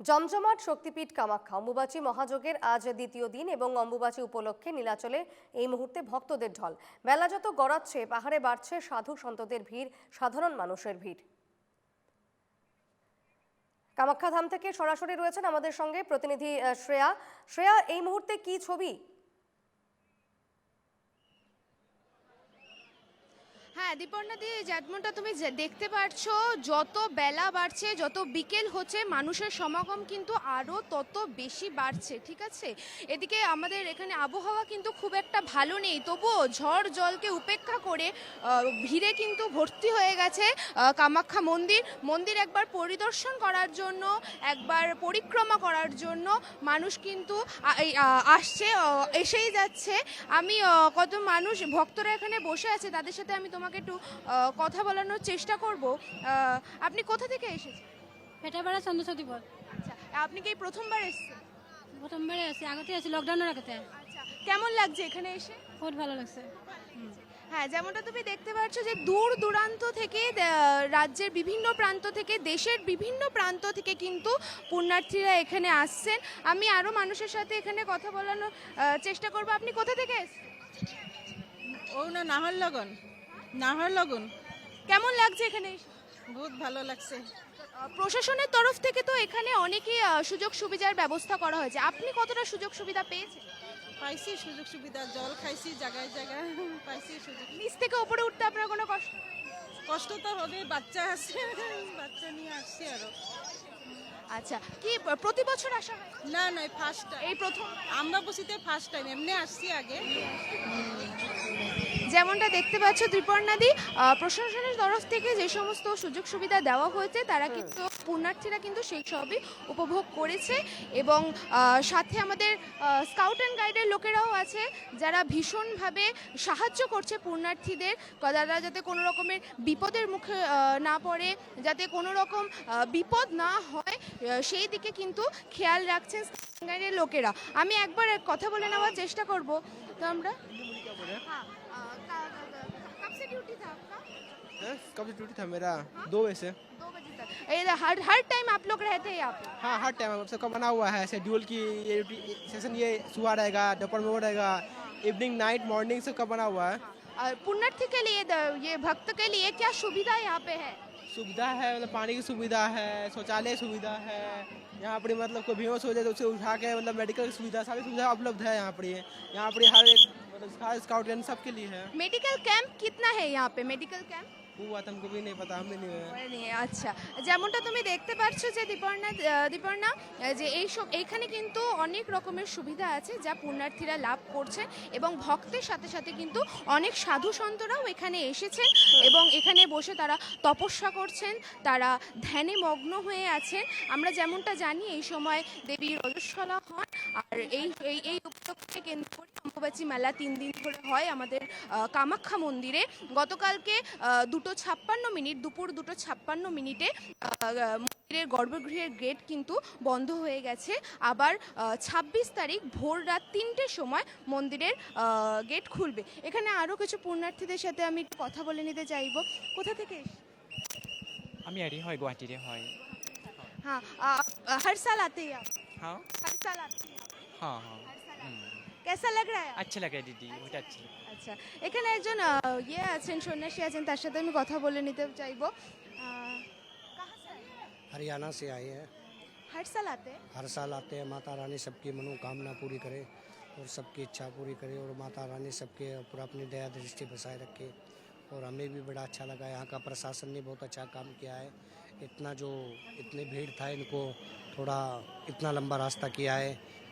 জমজমাট শক্তিপীঠ কামাখ্যা। অম্বুবাচী মহাযোগের আজ দ্বিতীয় দিন এবং অম্বুবাচী উপলক্ষে নীলাচলে এই মুহূর্তে ভক্তদের ঢল। বেলা যত গড়াচ্ছে, পাহাড়ে বাড়ছে সাধু সন্তদের ভিড়, সাধারণ মানুষের ভিড়। কামাখ্যা ধাম থেকে সরাসরি রয়েছেন আমাদের সঙ্গে প্রতিনিধি শ্রেয়া। শ্রেয়া, এই মুহূর্তে কি ছবি? হ্যাঁ দীপর্ণা দি যেমনটা তুমি দেখতে পাচ্ছ যত বেলা বাড়ছে যত বিকেল হচ্ছে মানুষের সমাগম কিন্তু আরও তত বেশি বাড়ছে ঠিক আছে? এদিকে আমাদের এখানে আবহাওয়া কিন্তু খুব একটা ভালো নেই তবুও ঝড় জলকে উপেক্ষা করে ভিড়ে কিন্তু ভর্তি হয়ে গেছে কামাখ্যা মন্দির। মন্দির একবার পরিদর্শন করার জন্য একবার পরিক্রমা করার জন্য মানুষ কিন্তু এই, আসছে এসেই যাচ্ছে। আমি কত মানুষ ভক্তরা এখানে বসে আছে তাদের সাথে আমি তোমাকে একটু কথা বলানোর চেষ্টা করব। আপনি কোথা থেকে এসেছেন? পেটাপাড়া চন্দ্রসতী পথ আচ্ছা আপনি কি এই প্রথমবার এসেছেন? প্রথমবারে আসি আগতে আছি লকডাউনের আগতে। আচ্ছা কেমন লাগছে এখানে এসে? খুব ভালো লাগছে। হ্যাঁ যেমনটা তুমি দেখতে পাচ্ছ যে দূর দূরান্ত থেকে রাজ্যের বিভিন্ন প্রান্ত থেকে দেশের বিভিন্ন প্রান্ত থেকে কিন্তু পুণ্যার্থীরা এখানে আসছেন। আমি আরও মানুষের সাথে এখানে কথা বলানোর চেষ্টা করব। আপনি কোথা থেকে এসেছেন? ও না নাহর লগন নাহর লগন। কেমন লাগছে এখানে? বহুত ভালো লাগছে। প্রশাসনের তরফ থেকে তো এখানে অনেকই আহ, সুযোগ সুবিধার ব্যবস্থা করা হয়েছে। আপনি কতটা সুযোগ সুবিধা পেয়েছেন? পাইছি সুযোগ সুবিধা জল খাইছি জায়গায় জায়গায় পাইছি সুযোগ নিচ থেকে উপরে উঠতে আপনার কোনো কষ্ট? কষ্ট তো হবে বাচ্চা আছে বাচ্চা নিয়ে আসছি আরও। আচ্ছা কি প্রতি বছর আসা হয়? না নয় ফার্স্ট এই প্রথম? আমরা বসিতে ফার্স্ট টাইম এমনি আসছি আগে। যেমনটা দেখতে পাচ্ছ ত্রিপর্ণাদি প্রশাসনের তরফ থেকে যে সমস্ত সুযোগ সুবিধা দেওয়া হয়েছে তারা কিন্তু পুণ্যার্থীরা কিন্তু সেই সবই উপভোগ করেছে এবং সাথে আমাদের স্কাউট অ্যান্ড গাইডের লোকেরাও আছে যারা ভীষণভাবে সাহায্য করছে পুণ্যার্থীদের যারা যাতে কোনো রকমের বিপদের মুখে না পড়ে যাতে কোনো রকম বিপদ না হয় সেই দিকে কিন্তু খেয়াল রাখছেন স্কাউট অ্যান্ড গাইডের লোকেরা আমি একবার কথা বলে নেওয়ার চেষ্টা করব তো আমরা हाँ अ, का- का- कब से ड्यूटी था आपका हैं? कब से ड्यूटी था मेरा दो बजे से दो बजे तक ये हर हर टाइम आप लोग रहते हैं यहाँ पे हाँ हर टाइम सबका बना हुआ है शेड्यूल की ये सेशन ये सुबह रहेगा दोपहर में वो रहेगा इवनिंग नाइट मॉर्निंग सबका बना हुआ है और पुण्यार्थी के लिए द- ये भक्त के लिए क्या सुविधा यहाँ पे है सुविधा है मतलब पानी की सुविधा है, शौचालय सुविधा है, यहाँ पर मतलब कोई बेहोश हो जाए तो उसे उठा के मतलब मेडिकल की सुविधा, सारी सुविधा उपलब्ध है यहाँ पर यहाँ पर हर एक मतलब हर स्काउट सबके लिए है। मेडिकल कैंप कितना है यहाँ पे? मेडिकल कैंप हुआ तो हमको भी नहीं पता हमें नहीं है নিয়ে আচ্ছা যেমনটা তুমি দেখতে পাচ্ছ যে দীপর্ণা আহ, দীপর্ণা আহ, যে এই সব এইখানে কিন্তু অনেক রকমের সুবিধা আছে যা পুণ্যার্থীরা লাভ করছেন এবং ভক্তের সাথে সাথে কিন্তু অনেক সাধু সন্তরাও এখানে এসেছেন এবং এখানে বসে তারা তপস্যা করছেন তারা ধ্যানে মগ্ন হয়ে আছেন আমরা যেমনটা জানি এই সময় দেবীর রজস্বলা হন আর এই এই এই উপলক্ষে কেন্দ্র করে অম্বুবাচী মেলা তিন দিন ধরে হয় আমাদের কামাখ্যা মন্দিরে। গতকালকে দুটো ছাপ্পান্ন মিনিট দুপুর দুটো ছাপ্পান্ন মিনিটে মন্দিরের গর্ভগৃহের গেট কিন্তু বন্ধ হয়ে গেছে। আবার ২৬ তারিখ ভোর রাত তিনটের সময় মন্দিরের গেট খুলবে। এখানে আরও কিছু পুণ্যার্থীদের সাথে আমি একটু কথা বলে নিতে চাইব। কোথা থেকে আমি আরে হয় গুয়াহাটিরে হয়। হ্যাঁ হার সাল আতে হ্যাঁ। হার সাল আতে হ্যাঁ। হ্যাঁ साल आते हैं হা হা हर साल आते हैं। कैसा लग रहा है आपको? আচ্ছা লাগে দিদি বহুত আচ্ছা লাগে। আচ্ছা এখানে একজন আহ, ইয়ে আছেন সন্ন্যাসী আছেন তার সাথে আমি কথা বলে নিতে চাইবো আহ, कहाँ से आए हैं? हरियाणा से आए हैं हर साल आते हैं हर साल आते हैं माता रानी सबकी मनोकामना पूरी करे और सबकी इच्छा पूरी करे और माता रानी सबके ऊपर अपनी दया दृष्टि बसाए रखे और हमें भी बड़ा अच्छा लगा यहाँ का प्रशासन ने बहुत अच्छा काम किया है इतना जो इतनी भीड़ था इनको थोड़ा इतना लंबा रास्ता किया है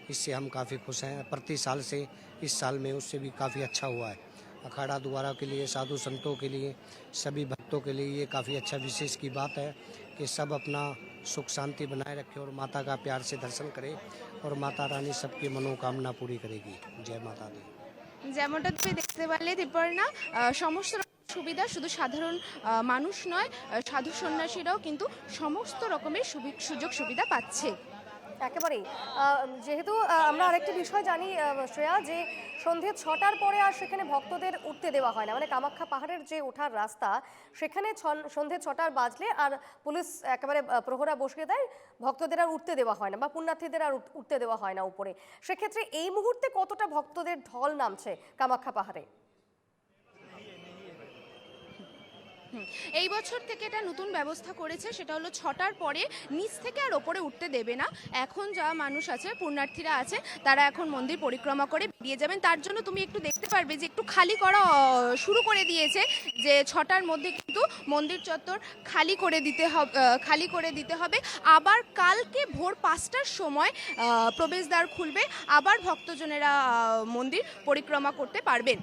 इससे हम काफ़ी खुश हैं प्रति साल से इस साल में उससे भी काफ़ी अच्छा हुआ है अखाड़ा द्वारा के लिए साधु संतों के लिए सभी भक्तों के लिए ये काफ़ी अच्छा विशेष की बात है कि सब अपना सुख शांति बनाए रखे और माता का प्यार से दर्शन करें और माता रानी सबकी मनोकामना पूरी करेगी जय माता दी যেমনটা তুমি দেখতে পারলে দীপর্ণা আহ, সমস্ত রকম সুবিধা শুধু সাধারণ আহ, মানুষ নয় আহ, সাধু সন্ন্যাসীরাও কিন্তু সমস্ত রকমের সুবি- সুযোগ সুবিধা পাচ্ছে একেবারেই। যেহেতু আমরা আরেকটি বিষয় জানি শ্রেয়া, যে সন্ধে ছটার পরে আর সেখানে ভক্তদের উঠতে দেওয়া হয় না। মানে কামাখ্যা পাহাড়ের যে ওঠার রাস্তা, সেখানে সন্ধে ছটার বাজলে আর পুলিশ একেবারে প্রহরা বসিয়ে দেয়, ভক্তদের আর উঠতে দেওয়া হয় না বা পুণ্যার্থীদের আর উঠতে দেওয়া হয় না উপরে। সেক্ষেত্রে এই মুহূর্তে কতটা ভক্তদের ঢল নামছে কামাখ্যা পাহাড়ে? এই বছর থেকে এটা নতুন ব্যবস্থা করেছে, সেটা হলো ছটার পরে নিচ থেকে আর ওপরে উঠতে দেবে না। এখন যা মানুষ আছে, পুণ্যার্থীরা আছে, তারা এখন মন্দির পরিক্রমা করে বেরিয়ে যাবেন। তার জন্য তুমি একটু দেখতে পারবে যে একটু খালি করা শুরু করে দিয়েছে যে ছটার মধ্যে কিন্তু মন্দির চত্বর খালি করে দিতে হবে খালি করে দিতে হবে। আবার কালকে ভোর পাঁচটার সময় প্রবেশদ্বার খুলবে। আবার ভক্তজনেরা মন্দির পরিক্রমা করতে পারবেন।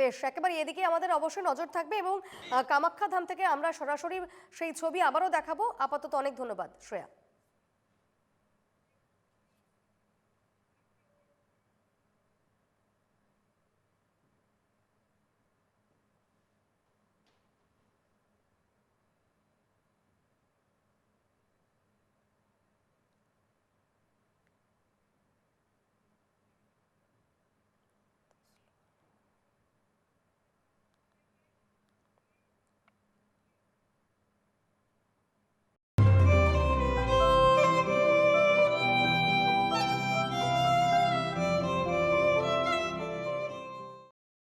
বেশ, একেবারে এদিকে আমাদের অবশ্যই নজর থাকবে এবং কামাখ্যা ধাম থেকে আমরা সরাসরি সেই ছবি আবারও দেখাবো। আপাতত অনেক ধন্যবাদ, শ্রেয়া।